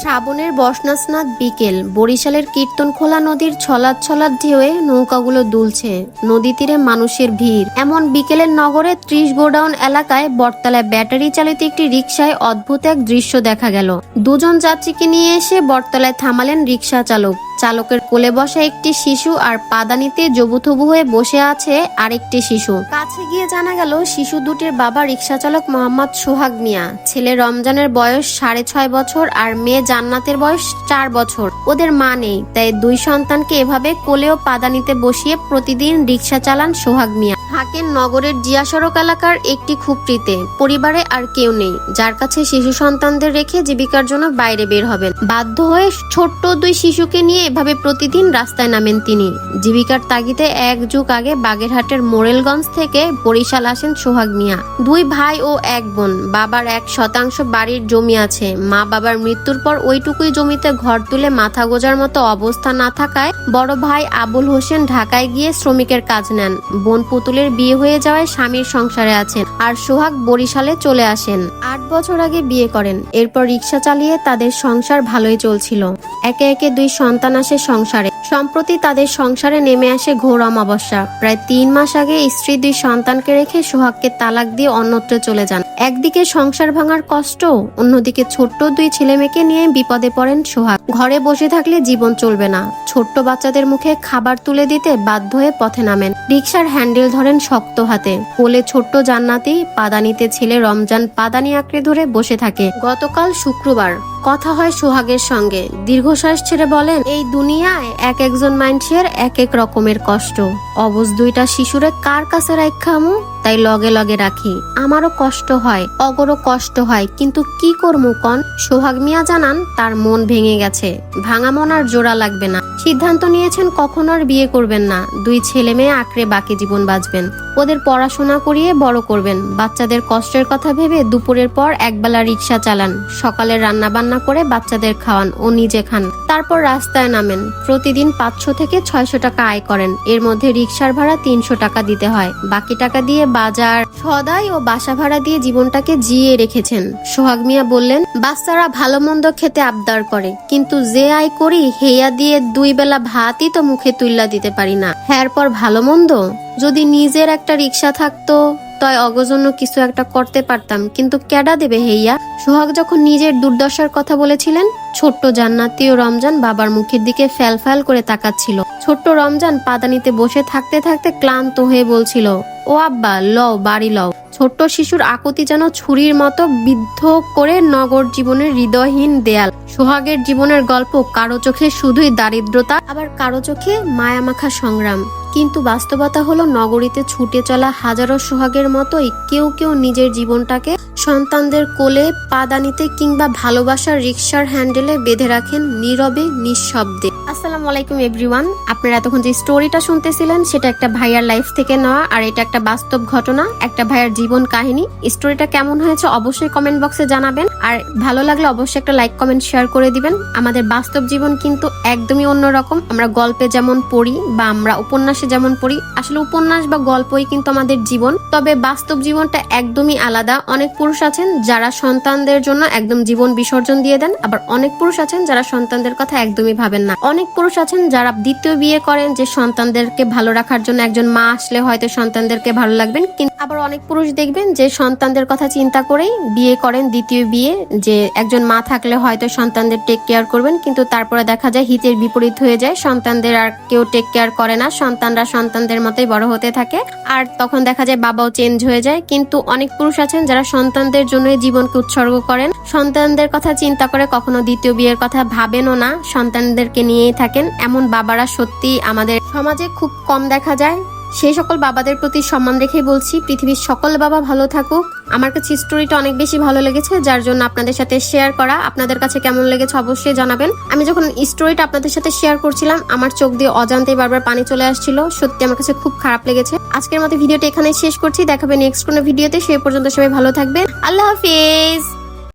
শ্রাবণের বসনাস্নাত বিকেল, বরিশালের কীর্তনখোলা নদীর ছলাৎ ছলাৎ ঢেউয়ে নৌকাগুলো দুলছে। নদী তীরে মানুষের ভিড়। এমন বিকেলের নগরে ত্রিশ গোডাউন এলাকায় বটতলায় ব্যাটারি চালিত একটি রিক্সায় অদ্ভুত এক দৃশ্য দেখা গেল। দুজন যাত্রীকে নিয়ে এসে বটতলায় থামালেন রিক্সা চালক। চালকের কোলে বসা একটি শিশু আর পাদানিতে জবুথবু হয়ে বসে আছে আরেকটি শিশু। কাছে গিয়ে জানা গেল, শিশু দুটির বাবা রিকশা চালক মোহাম্মদ সোহাগ মিয়া। ছেলে রমজানের বয়স সাড়ে ছয় বছর আর মেয়ে জান্নাতের বয়স চার বছর। ওদের মা নেই, তাই দুই সন্তানকে এভাবে কোলে ও পাদানিতে বসিয়ে প্রতিদিন রিক্সা চালান সোহাগ মিয়া। থাকেন নগরের জিয়া সড়ক এলাকার একটি খুপড়িতে পরিবারে আর কেউ নেই, যার কাছে শিশু সন্তানদের রেখে জীবিকার জন্য বাইরে বের হবেন। বাধ্য হয়ে ছোট্ট দুই শিশুকে নিয়ে এভাবে প্রতিদিন রাস্তায় নামেন তিনি। জীবিকার তাগিদে এক যুগ আগে বাগেরহাটের মোরেলগঞ্জ থেকে বরিশাল আসেন সোহাগ মিয়া। দুই ভাই ও এক বোন, বাবার এক শতাংশ বাড়ির জমি আছে। মা বাবার মৃত্যুর পর ওইটুকুই জমিতে ঘর তুলে মাথা গোজার মতো অবস্থা না থাকায় বড় ভাই আবুল হোসেন ঢাকায় গিয়ে শ্রমিকের কাজ নেন। বোন পুতুলের বিয়ে হয়ে যাওয়ায় স্বামীর সংসারে আছেন আর সোহাগ বরিশালে চলে আসেন। আট বছর আগে বিয়ে করেন। এরপর রিক্সা চালিয়ে তাদের সংসার ভালোই চলছিল। একে একে দুই সন্তান আসে সংসারে। সম্প্রতি তাদের সংসারে নেমে আসে ঘোর অমাবস্যা। প্রায় তিন মাস আগে স্ত্রী দুই সন্তানকে রেখে সোহাগকে তালাক দিয়ে অন্যত্র চলে যান। একদিকে সংসার ভাঙার কষ্ট, অন্যদিকে ছোট্ট দুই ছেলে মেয়েকে নিয়ে বিপদে পড়েন সোহাগ। ঘরে বসে থাকলে জীবন চলবে না। ছোট্ট বাচ্চাদের মুখে খাবার তুলে দিতে বাধ্য হয়ে পথে নামেন। রিক্সার হ্যান্ডেল ধরেন শক্ত হাতে। কোলে ছোট্ট জান্নাতি, পাদানিতে ছেলে রমজান পাদানি আঁকড়ে ধরে বসে থাকে। গতকাল শুক্রবার। কথা হয় সোহাগের সঙ্গে। দীর্ঘশ্বাস ছেড়ে বলেন, এই দুনিয়ায় এক একজন মানুষের এক এক রকমের কষ্ট। অবশ দুইটা শিশুরে কার কাছে রাখামু তাই লগে লগে রাখি। আমারও কষ্ট হয়, অগরও কষ্ট হয়, কিন্তু কি করব কন? সোহাগ মিয়া জানান, তার মন ভেঙে গেছে। ভাঙা মন আর জোড়া লাগবে না। সিদ্ধান্ত নিয়েছেন কখন আর বিয়ে করবেন না। দুই ছেলে মেয়ে আঁকড়ে বাকি জীবন বাঁচবেন। ওদের পড়াশোনা করিয়ে বড় করবেন। বাচ্চাদের কষ্টের কথা ভেবে দুপুরের পর একবেলা রিক্সা চালান। সকালে রান্না বান্না করে বাচ্চাদের খাওয়ান ও নিজে খান। তারপর রাস্তায় নামেন। প্রতিদিন পাঁচশো থেকে ছয়শো টাকা আয় করেন। এর মধ্যে রিক্সার ভাড়া তিনশো টাকা দিতে হয়। বাকি টাকা দিয়ে বাজার, সদাই ও বাসা ভাড়া দিয়ে জীবনটাকে জিয়ে রেখেছেন। সোহাগ মিয়া বললেন, বাচ্চারা ভালো মন্দ খেতে আবদার করে। কিন্তু যে আয় করি, হেয়া দিয়ে দুই বেলা ভাতই তো মুখে তুইলা দিতে পারি না। হ্যার পর ভালো মন্দ? যদি নিজের একটা রিক্সা থাকতো তয় অগজন্য কিছু একটা করতে পারতাম। কিন্তু ক্যাডা দেবে হেইয়া? সোহাগ যখন নিজের দুর্দশার কথা বলেছিলেন ছোট্ট জান্নাতি ও রমজান বাবার মুখের দিকে ফ্যাল ফ্যাল করে তাকাচ্ছিল। ছোট্ট রমজান পাদানিতে বসে থাকতে থাকতে ক্লান্ত হয়ে বলছিল, ও আব্বা, লও, বাড়ি লও। ছোট্ট শিশুর আকুতি যেন ছুরির মতো বিদ্ধ করে নগর জীবনের হৃদয়হীন দেয়াল। সোহাগের জীবনের গল্প, কারও চোখে শুধুই দারিদ্রতা, আবার কারও চোখে মায়ামাখা সংগ্রাম। কিন্তু বাস্তবতা হলো, নগরীতে ছুটে চলা হাজারো সোহাগের মতোই কেউ কেউ নিজের জীবনটাকে সন্তানদের কোলে পাদানিতে কিংবা ভালোবাসার রিক্সার হ্যান্ডেলে বেঁধে রাখেন নীরবে, নিঃশব্দে। আসসালামু আলাইকুম, এভরিওয়ান। আপনারা এতক্ষণ যে স্টোরিটা শুনতেছিলেন, সেটা একটা ভাইয়ার লাইফ থেকে নেওয়া, আর এটা একটা বাস্তব ঘটনা, একটা ভাইয়ার জীবন কাহিনী। স্টোরিটা কেমন হয়েছে অবশ্যই কমেন্ট বক্সে জানাবেন, আর ভালো লাগলে অবশ্যই একটা লাইক কমেন্ট শেয়ার করে দিবেন। আমাদের বাস্তব জীবন কিন্তু একদমই অন্যরকম। আমরা গল্পে যেমন পড়ি বা আমরা উপন্যাসে যেমন পড়ি, আসলে উপন্যাস বা গল্পই কিন্তু আমাদের জীবন। তবে বাস্তব জীবনটা একদমই আলাদা। অনেক পুরুষ আছেন যারা সন্তানদের জন্য একদম জীবন বিসর্জন দিয়ে দেন, আবার অনেক পুরুষ আছেন যারা সন্তানদের কথা একদমই ভাবেন না। অনেক পুরুষ আছেন যারা দ্বিতীয় বিয়ে করেন যে সন্তানদেরকে ভালো রাখার জন্য একজন মা আসলে হয়তো সন্তানদেরকে ভালো লাগবেন কিন্তু আবার অনেক পুরুষ দেখবেন যে সন্তানদের কথা চিন্তা করেই বিয়ে করেন দ্বিতীয় বিয়ে, যে একজন মা থাকলে হয়তো সন্তানদের টেক কেয়ার করবেন, কিন্তু তারপরে দেখা যায় হিতের বিপরীত হয়ে যায়, সন্তানদের আর কেউ টেক কেয়ার করে না, সন্তানরা সন্তানদের মতোই বড় হতে থাকে, আর তখন দেখা যায় বাবাও চেঞ্জ হয়ে যায়, কিন্তু অনেক পুরুষ আছেন যারা সন্তানদের জন্য জীবনকে উৎসর্গ করেন। সন্তানদের কথা চিন্তা করে কখনো দ্বিতীয় বিয়ের কথা ভাবেনও না। সন্তানদেরকে নিয়েই থাকেন। এমন বাবারা সত্যি আমাদের সমাজে খুব কম দেখা যায়। সেই সকল বাবাদের প্রতি সম্মান রেখেই বলছি, পৃথিবীর সকল বাবা ভালো থাকুক। আমার কাছে স্টোরিটা অনেক বেশি ভালো লেগেছে, যার জন্য আপনাদের সাথে শেয়ার করা, আপনাদের কাছে কেমন লেগেছে অবশ্যই জানাবেন। আমি যখন স্টোরিটা আপনাদের সাথে শেয়ার করছিলাম, আমার চোখ দিয়ে অজান্তেই বারবার পানি চলে আসছিল। সত্যি আমার কাছে খুব খারাপ লেগেছে। আজকের মতো ভিডিওটা এখানে শেষ করছি। দেখাবে নেক্সট কোনো ভিডিওতে। সেই পর্যন্ত সবাই ভালো থাকবেন। আল্লাহ হাফিজ!